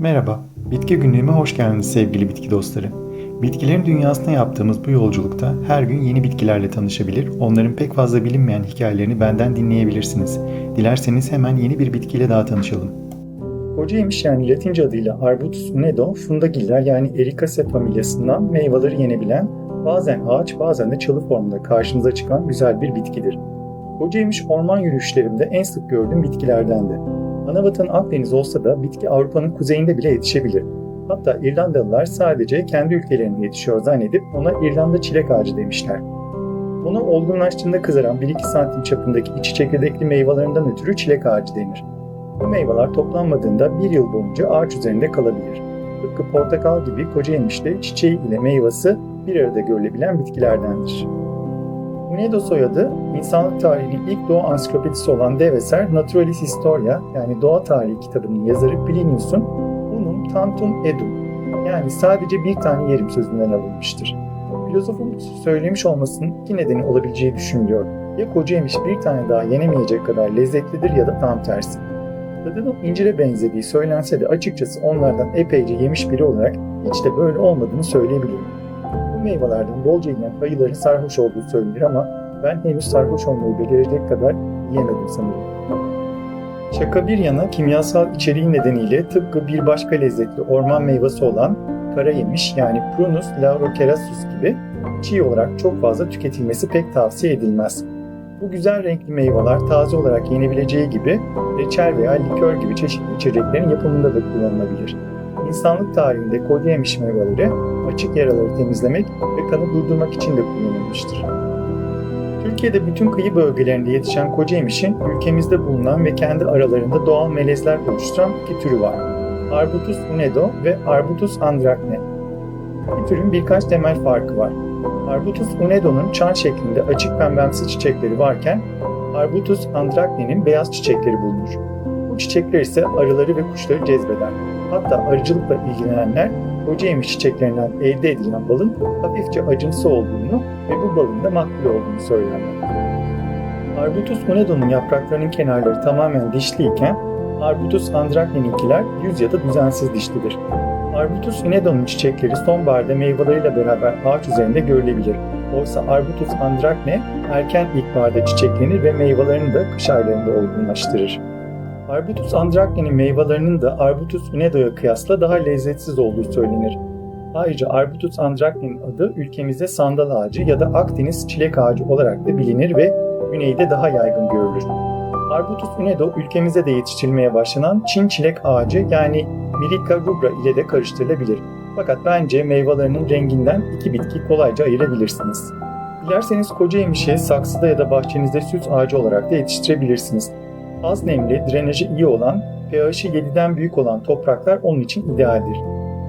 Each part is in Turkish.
Merhaba, Bitki Günlüğü'me hoş geldiniz sevgili bitki dostları. Bitkilerin dünyasına yaptığımız bu yolculukta her gün yeni bitkilerle tanışabilir, onların pek fazla bilinmeyen hikayelerini benden dinleyebilirsiniz. Dilerseniz hemen yeni bir bitkiyle daha tanışalım. Kocayemiş yani Latince adıyla Arbutus unedo, Fundagilla yani Ericacea familyasından meyveleri yenebilen, bazen ağaç bazen de çalı formunda karşınıza çıkan güzel bir bitkidir. Kocayemiş orman yürüyüşlerimde en sık gördüğüm bitkilerdendi. Anavatan Akdeniz olsa da bitki Avrupa'nın kuzeyinde bile yetişebilir. Hatta İrlandalılar sadece kendi ülkelerinde yetişiyor zannedip ona İrlanda çilek ağacı demişler. Ona olgunlaştığında kızaran 1-2 santim çapındaki içi çekirdekli meyvelerinden ötürü çilek ağacı denir. Bu meyveler toplanmadığında bir yıl boyunca ağaç üzerinde kalabilir. Tıpkı portakal gibi koca yemişte çiçeği ile meyvesi bir arada görülebilen bitkilerdendir. Unedo soyadı, insanlık tarihinin ilk doğa ansiklopedisi olan dev eser Naturalis Historia yani Doğa Tarihi kitabının yazarı Plinius'un Unum Tantum Edum yani sadece bir tane yerim sözünden alınmıştır. Filozofun söylemiş olmasının iki nedeni olabileceği düşünülüyor. Ya koca yemiş bir tane daha yenemeyecek kadar lezzetlidir ya da tam tersi. Tadının incire benzediği söylense de açıkçası onlardan epeyce yemiş biri olarak hiç de böyle olmadığını söyleyebilirim. Meyvelerden bolca yiyen ayıların sarhoş olduğu söylenir ama ben henüz sarhoş olmayı becerecek kadar yiyemedim sanırım. Şaka bir yana kimyasal içeriği nedeniyle tıpkı bir başka lezzetli orman meyvesi olan kara yemiş yani Prunus laurocerasus gibi çiğ olarak çok fazla tüketilmesi pek tavsiye edilmez. Bu güzel renkli meyveler taze olarak yenebileceği gibi reçel veya likör gibi çeşitli içeceklerin yapımında da kullanılabilir. İnsanlık tarihinde kolye yemiş meyveleri açık yaraları temizlemek ve kanı durdurmak için de kullanılmıştır. Türkiye'de bütün kıyı bölgelerinde yetişen koca yemişin ülkemizde bulunan ve kendi aralarında doğal melezler oluşturan iki türü var. Arbutus unedo ve Arbutus andrakne. İki türün birkaç temel farkı var. Arbutus unedo'nun çan şeklinde açık pembemsi çiçekleri varken Arbutus andrakne'nin beyaz çiçekleri bulunur. Çiçekler ise arıları ve kuşları cezbeder. Hatta arıcılıkla ilgilenenler koca çiçeklerinden elde edilen balın hafifçe acımsı olduğunu ve bu balın da makbul olduğunu söylerler. Arbutus unedo'nun yapraklarının kenarları tamamen dişliyken Arbutus andrakne'ninkiler düz ya da düzensiz dişlidir. Arbutus unedo'nun çiçekleri sonbaharda meyveleriyle beraber ağaç üzerinde görülebilir. Oysa Arbutus andrakne erken ilkbaharda çiçeklenir ve meyvelerini de kış aylarında olgunlaştırır. Arbutus andrakne'nin meyvelerinin de Arbutus unedo'ya kıyasla daha lezzetsiz olduğu söylenir. Ayrıca Arbutus andrakne'nin adı ülkemizde sandal ağacı ya da Akdeniz çilek ağacı olarak da bilinir ve güneyde daha yaygın görülür. Arbutus unedo ülkemize de yetiştirilmeye başlanan Çin çilek ağacı yani Mirica rubra ile de karıştırılabilir. Fakat bence meyvelerinin renginden iki bitki kolayca ayırabilirsiniz. Dilerseniz koca yemişi saksıda ya da bahçenizde süs ağacı olarak da yetiştirebilirsiniz. Az nemli, drenajı iyi olan, pH'i 7'den büyük olan topraklar onun için idealdir.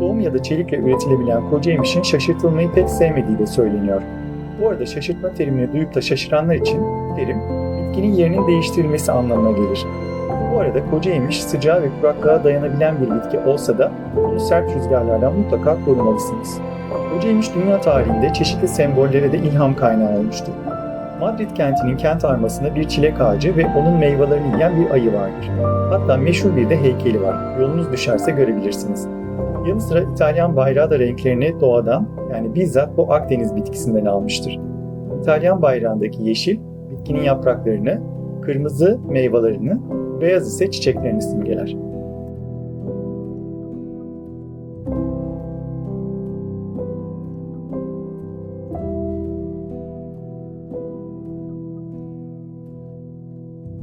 Tohum ya da çelikle üretilebilen koca yemişin şaşırtılmayı pek sevmediği de söyleniyor. Bu arada şaşırtma terimini duyup da şaşıranlar için terim bitkinin yerinin değiştirilmesi anlamına gelir. Bu arada koca yemiş sıcağa ve kuraklığa dayanabilen bir bitki olsa da onu sert rüzgarlardan mutlaka korumalısınız. Koca yemiş dünya tarihinde çeşitli sembollere de ilham kaynağı olmuştur. Madrid kentinin kent armasında bir çilek ağacı ve onun meyvelerini yiyen bir ayı vardır. Hatta meşhur bir de heykeli var. Yolunuz düşerse görebilirsiniz. Yanı sıra İtalyan bayrağı da renklerini doğadan yani bizzat bu Akdeniz bitkisinden almıştır. İtalyan bayrağındaki yeşil bitkinin yapraklarını, kırmızı meyvelerini, beyaz ise çiçeklerini simgeler.